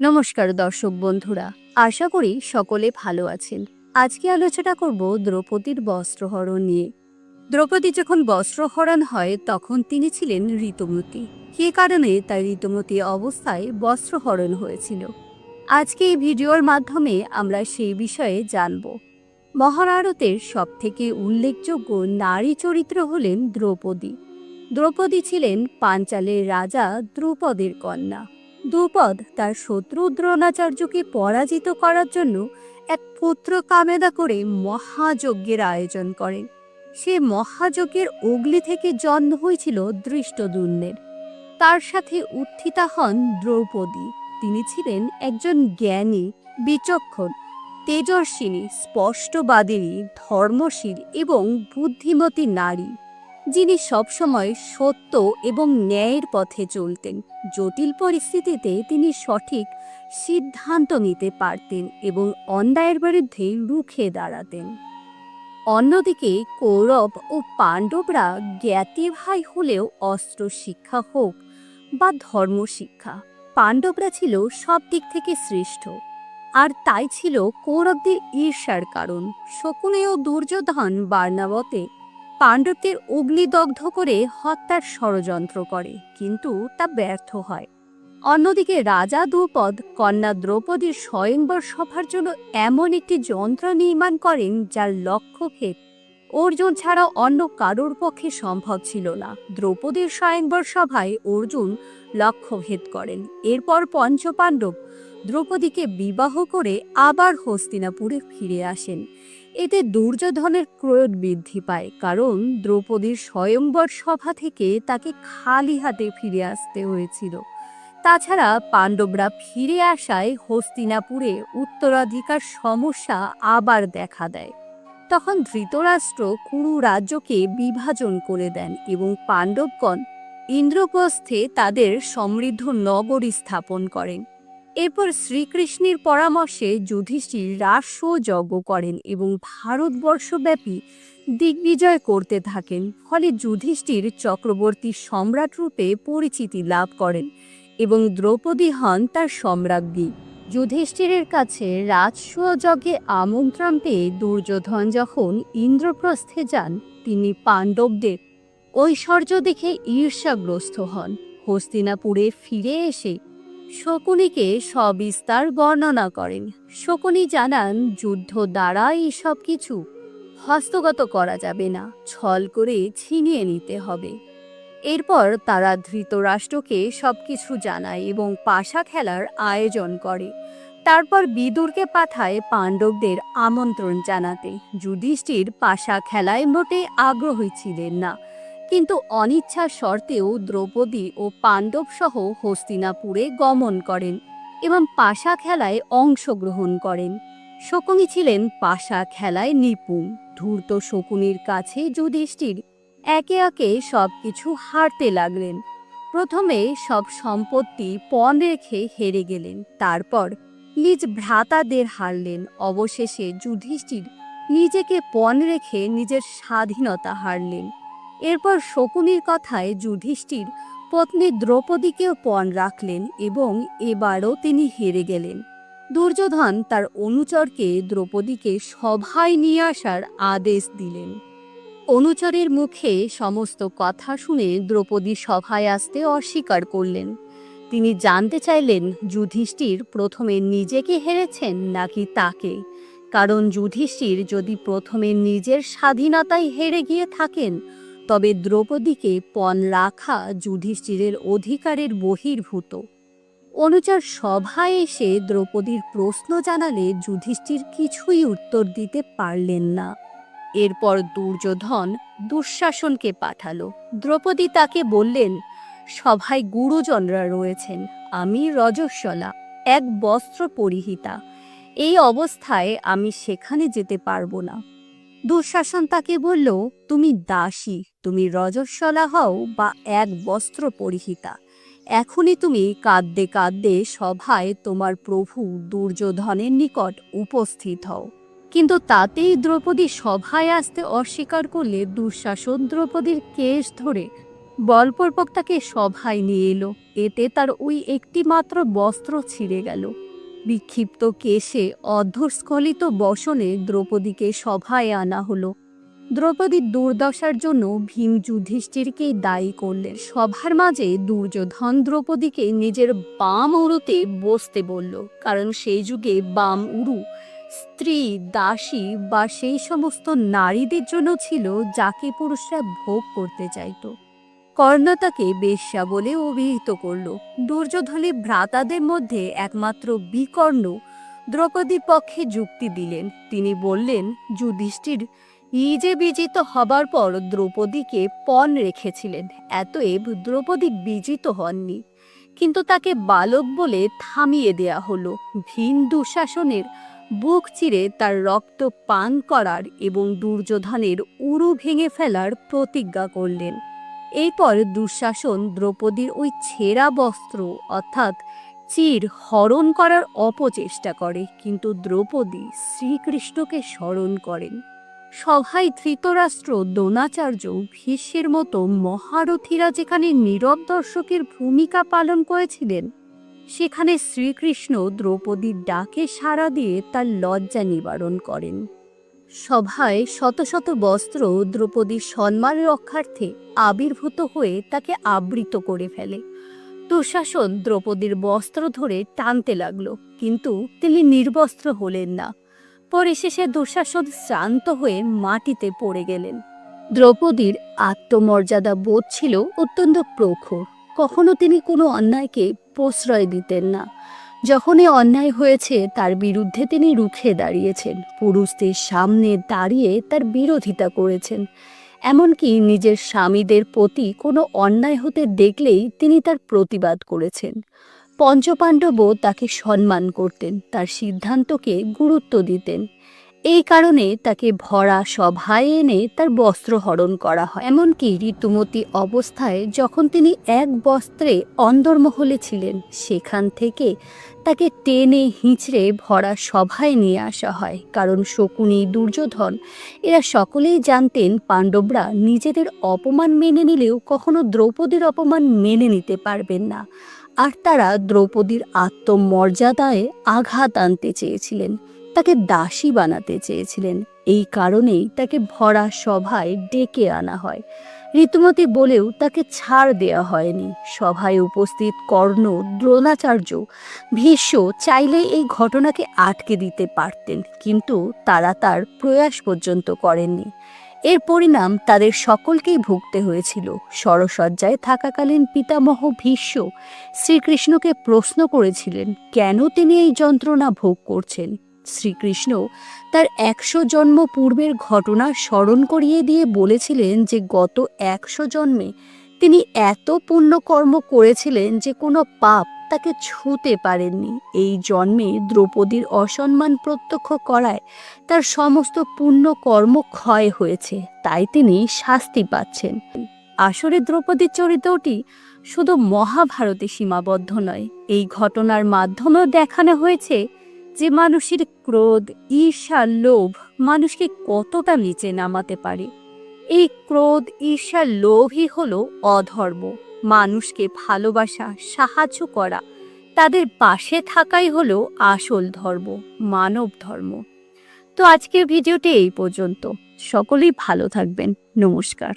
নমস্কার দর্শক বন্ধুরা, আশা করি সকলে ভালো আছেন। আজকে আলোচনা করব দ্রৌপদীর বস্ত্রহরণ নিয়ে। দ্রৌপদী যখন বস্ত্রহরণ হয়, তখন তিনি ছিলেন ঋতুমতী। কে কারণে তার ঋতুমতী অবস্থায় বস্ত্রহরণ হয়েছিল? আজকে এই ভিডিওর মাধ্যমে আমরা সেই বিষয়ে জানব। মহাভারতের সবথেকে উল্লেখযোগ্য নারী চরিত্র হলেন দ্রৌপদী। দ্রৌপদী ছিলেন পাঞ্চালের রাজা দ্রুপদের কন্যা। দ্রুপদ তার শত্রু দ্রোণাচার্যকে পরাজিত করার জন্য এক পুত্র কামেদা করে মহাযজ্ঞের আয়োজন করেন। সে মহাযজ্ঞের অগ্নি থেকে জন্ম হয়েছিল দৃষ্টদুন্নের তার সাথে উত্থিতা হন দ্রৌপদী। তিনি ছিলেন একজন জ্ঞানী, বিচক্ষণ, তেজস্বিনী, স্পষ্টবাদিনী, ধর্মশীল এবং বুদ্ধিমতী নারী। যিনি সবসময় সত্য এবং ন্যায়ের পথে চলতেন। জটিল পরিস্থিতিতে তিনি সঠিক সিদ্ধান্ত নিতে পারতেন এবং অন্যায়ের বিরুদ্ধে রুখে দাঁড়াতেন। অন্যদিকে কৌরব ও পাণ্ডবরা জ্ঞাতি ভাই হলেও অস্ত্র শিক্ষা হোক বা ধর্ম শিক্ষা, পাণ্ডবরা ছিল সব দিক থেকে শ্রেষ্ঠ। আর তাই ছিল কৌরবদের ঈর্ষার কারণ। শকুনে ও দুর্যোধন বার্নাবতে পাণ্ডবদের অগ্নিদগ্ধ করে হত্যার ষড়যন্ত্র করে, কিন্তু তা ব্যর্থ হয়। অন্যদিকে রাজা দ্রৌপদ, কন্যা দ্রৌপদীর স্বয়ংবর সভার জন্য এমন একটি যন্ত্র নির্মাণ করেন যার লক্ষ্যভেদ অর্জুন ছাড়া অন্য কারোর পক্ষে সম্ভব ছিল না। দ্রৌপদীর স্বয়ংবর সভায় অর্জুন লক্ষ্যভেদ করেন। এরপর পঞ্চপাণ্ডব দ্রৌপদীকে বিবাহ করে আবার হস্তিনাপুরে ফিরে আসেন। এতে দুর্যোধনের ক্রোধ বৃদ্ধি পায়, কারণ দ্রৌপদীর স্বয়ংবর সভা থেকে তাকে খালি হাতে ফিরে আসতে হয়েছিল। তাছাড়া পাণ্ডবরা ফিরে আসায় হস্তিনাপুরে উত্তরাধিকার সমস্যা আবার দেখা দেয়। তখন ধৃতরাষ্ট্র কুরু রাজ্যকে বিভাজন করে দেন এবং পাণ্ডবগণ ইন্দ্রপ্রস্থে তাদের সমৃদ্ধ নগরী স্থাপন করেন। এরপর শ্রীকৃষ্ণের পরামর্শে যুধিষ্ঠির রাস্য যজ্ঞ করেন এবং ভারতবর্ষব্যাপী দিগ্বিজয় করতে থাকেন, ফলে যুধিষ্ঠির চক্রবর্তী সম্রাট রূপে পরিচিতি লাভ করেন এবং দ্রৌপদী হন তার সম্রাজ্ঞী। যুধিষ্ঠিরের কাছে রাজস্ব যজ্ঞে আমন্ত্রণ পেয়ে দুর্যোধন যখন ইন্দ্রপ্রস্থে যান, তিনি পাণ্ডবদের ঐশ্বর্য দেখে ঈর্ষাগ্রস্ত হন। হস্তিনাপুরে ফিরে এসে শকুনিকে সবিস্তার বর্ণনা করেন। শকুনি জানান, যুদ্ধ দ্বারা এইসব কিছু হস্তগত করা যাবে না, ছল করে ছিনিয়ে নিতে হবে। এরপর তারা ধৃতরাষ্ট্রকে সব কিছু জানায় এবং পাশা খেলার আয়োজন করে। তারপর বিদুরকে পাঠায় পাণ্ডবদের আমন্ত্রণ জানাতে। যুধিষ্ঠির পাশা খেলায় মোটে আগ্রহী ছিলেন না। কিন্তু অনিচ্ছা সত্ত্বেও দ্রৌপদী ও পাণ্ডব সহ হস্তিনাপুরে গমন করেন এবং পাশা খেলায় অংশগ্রহণ করেন। শকুনি ছিলেন পাশা খেলায় নিপুণ। ধূর্ত শকুনির কাছে যুধিষ্ঠির একে একে সব কিছু হারতে লাগলেন। প্রথমে সব সম্পত্তি পণ রেখে হেরে গেলেন। তারপর নিজ ভ্রাতাদের হারলেন। অবশেষে যুধিষ্ঠির নিজেকে পণ রেখে নিজের স্বাধীনতা হারলেন। এরপর শকুনির কথায় যুধিষ্ঠির পত্নী দ্রৌপদীকেও পণ রাখলেন এবং এবারও তিনি হেরে গেলেন। দুর্যোধন তার অনুচরকে দ্রৌপদীকে সভায় নিয়ে আসার আদেশ দিলেন। অনুচরের মুখে সমস্ত কথা শুনে দ্রৌপদী সভায় আসতে অস্বীকার করলেন। তিনি জানতে চাইলেন, যুধিষ্ঠির প্রথমে নিজেকে হেরেছেন নাকি তাকে? কারণ যুধিষ্ঠির যদি প্রথমে নিজের স্বাধীনতায় হেরে গিয়ে থাকেন তবে দ্রৌপদীকে পণ রাখা যুধিষ্ঠিরের অধিকারের বহির্ভূত। অনুচার সভায় এসে দ্রৌপদীর প্রশ্ন জানালে যুধিষ্ঠির কিছুই উত্তর দিতে পারলেন না। এরপর দুর্যোধন দুঃশাসনকে পাঠালো। দ্রৌপদী তাকে বললেন, সভায় গুরুজনরা রয়েছেন, আমি রজস্বলা, এক বস্ত্র পরিহিতা। এই অবস্থায় আমি সেখানে যেতে পারব না। দুঃশাসন তাকে বলল, তুমি দাসী, তুমি রজস্বলা হও বা এক বস্ত্র পরিহিতা। এখনই তুমি কাঁদতে কাঁদতে সভায় তোমার প্রভু দুর্যোধনের নিকট উপস্থিত হও। কিন্তু তাতেই দ্রৌপদী সভায় আসতে অস্বীকার করলে দুঃশাসন দ্রৌপদীর কেশ ধরে বলপূর্বক তাকে সভায় নিয়ে এলো। এতে তার ওই একটি মাত্র বস্ত্র ছিঁড়ে গেল। বিক্ষিপ্ত কেশে অর্ধস্খলিত বসনে দ্রৌপদীকে সভায় আনা হলো। দ্রৌপদীর দুর্দশার জন্য ভীম যুধিষ্ঠিরকেই দায়ী করলেন। সভার মাঝে দুর্যোধন দ্রৌপদীকে নিজের বাম উরুতে বসতে বলল, কারণ সেই যুগে বাম উরু, স্ত্রী, দাসী বা সেই সমস্ত নারীদের জন্য ছিল, যাকে পুরুষরা ভোগ করতে চাইতো। কর্ণ তাকে বেশ্যা বলে অভিহিত করল। দুর্যোধনী ভ্রাতাদের মধ্যে একমাত্র বিকর্ণ দ্রৌপদীর পক্ষে যুক্তি দিলেন। তিনি বললেন, যুধিষ্ঠির নিজে বিজিত হবার পর দ্রৌপদীকে পণ রেখেছিলেন, এতএব দ্রৌপদী বিজিত হননি। কিন্তু তাকে বালক বলে থামিয়ে দেয়া হলো। ভিন দুঃশাসনের বুক চিরে তার রক্ত পান করার এবং দুর্যোধনের উরু ভেঙে ফেলার প্রতিজ্ঞা করলেন। এরপর দুঃশাসন দ্রৌপদীর ওই ছেঁড়া বস্ত্র, অর্থাৎ চির হরণ করার অপচেষ্টা করে, কিন্তু দ্রৌপদী শ্রীকৃষ্ণকে স্মরণ করেন। সভায় ধৃতরাষ্ট্র, দ্রোণাচার্য, ভীষ্মের মতো মহারথীরা যেখানে নীরব দর্শকের ভূমিকা পালন করেছিলেন, সেখানে শ্রীকৃষ্ণ দ্রৌপদীর ডাকে সাড়া দিয়ে তার লজ্জা নিবারণ করেন। সভায় শত শত বস্ত্র দ্রৌপদীর সম্মান রক্ষার্থে আবির্ভূত হয়ে তাকে আবৃত করে ফেলে। দুঃশাসন দ্রৌপদীর বস্ত্র ধরে টানতে লাগল, কিন্তু তিনি নির্বস্ত্র হলেন না। পরিশেষে দুঃশাসন শ্রান্ত হয়ে মাটিতে পড়ে গেলেন। দ্রৌপদীর আত্মমর্যাদা বোধ ছিল অত্যন্ত প্রখর। কখনো তিনি কোনো অন্যায়কে প্রশ্রয় দিতেন না। যখনই অন্যায় হয়েছে, তার বিরুদ্ধে তিনি রুখে দাঁড়িয়েছেন। পুরুষদের সামনে দাঁড়িয়ে তার বিরোধিতা করেছেন। এমনকি নিজের স্বামীদের প্রতি কোনো অন্যায় হতে দেখলেই তিনি তার প্রতিবাদ করেছেন। পঞ্চপাণ্ডবও তাকে সম্মান করতেন, তার সিদ্ধান্তকে গুরুত্ব দিতেন। এই কারণে তাকে ভরা সভায় এনে তার বস্ত্র হরণ করা হয়। এমনকি ঋতুমতি অবস্থায় যখন তিনি এক বস্ত্রে অন্দরমহলে ছিলেন, সেখান থেকে তাকে টেনে হিঁচড়ে ভরা সভায় নিয়ে আসা হয়। কারণ শকুনি, দুর্যোধন, এরা সকলেই জানতেন পাণ্ডবরা নিজেদের অপমান মেনে নিলেও কখনো দ্রৌপদীর অপমান মেনে নিতে পারবেন না। আর তারা দ্রৌপদীর আত্মমর্যাদায় আঘাত আনতে চেয়েছিলেন। তাকে দাসী বানাতে চেয়েছিলেন। এই কারণেই তাকে ভরা সভায় ডেকে আনা হয়। ঋতুমতি বলেও তাকে ছাড় দেওয়া হয়নি। সভায় উপস্থিত কর্ণ, দ্রোণাচার্য ভীষ্ম চাইলে এই ঘটনাকে আটকে দিতে পারতেন, কিন্তু তারা তার প্রয়াস পর্যন্ত করেননি। এর পরিণাম তাদের সকলকেই ভুগতে হয়েছিল। সরসজ্জায় থাকাকালীন পিতামহ ভীষ্ম শ্রীকৃষ্ণকে প্রশ্ন করেছিলেন, কেন তিনি এই যন্ত্রণা ভোগ করছেন? শ্রীকৃষ্ণ তার একশো জন্ম পূর্বের ঘটনা স্মরণ করিয়ে দিয়ে বলেছিলেন যে গত একশো জন্মে তিনি এত পুণ্যকর্ম করেছিলেন যে কোনো পাপ তাকে ছুঁতে পারেননি। এই জন্মে দ্রৌপদীর অসম্মান প্রত্যক্ষ করায় তার সমস্ত পুণ্য কর্ম ক্ষয় হয়েছে, তাই তিনি শাস্তি পাচ্ছেন। আসলে দ্রৌপদীর চরিত্রটি শুধু মহাভারতে সীমাবদ্ধ নয়, এই ঘটনার মাধ্যমেও দেখানো হয়েছে যে মানুষের ক্রোধ, ঈর্ষা, লোভ মানুষকে কতটা নিচে নামাতে পারে? এই ক্রোধ, ঈর্ষা, লোভই হলো অধর্ম। মানুষকে ভালোবাসা, সাহায্য করা, তাদের পাশে থাকাই হলো আসল ধর্ম, মানব ধর্ম। তো আজকের ভিডিওটি এই পর্যন্ত। সকলেই ভালো থাকবেন। নমস্কার।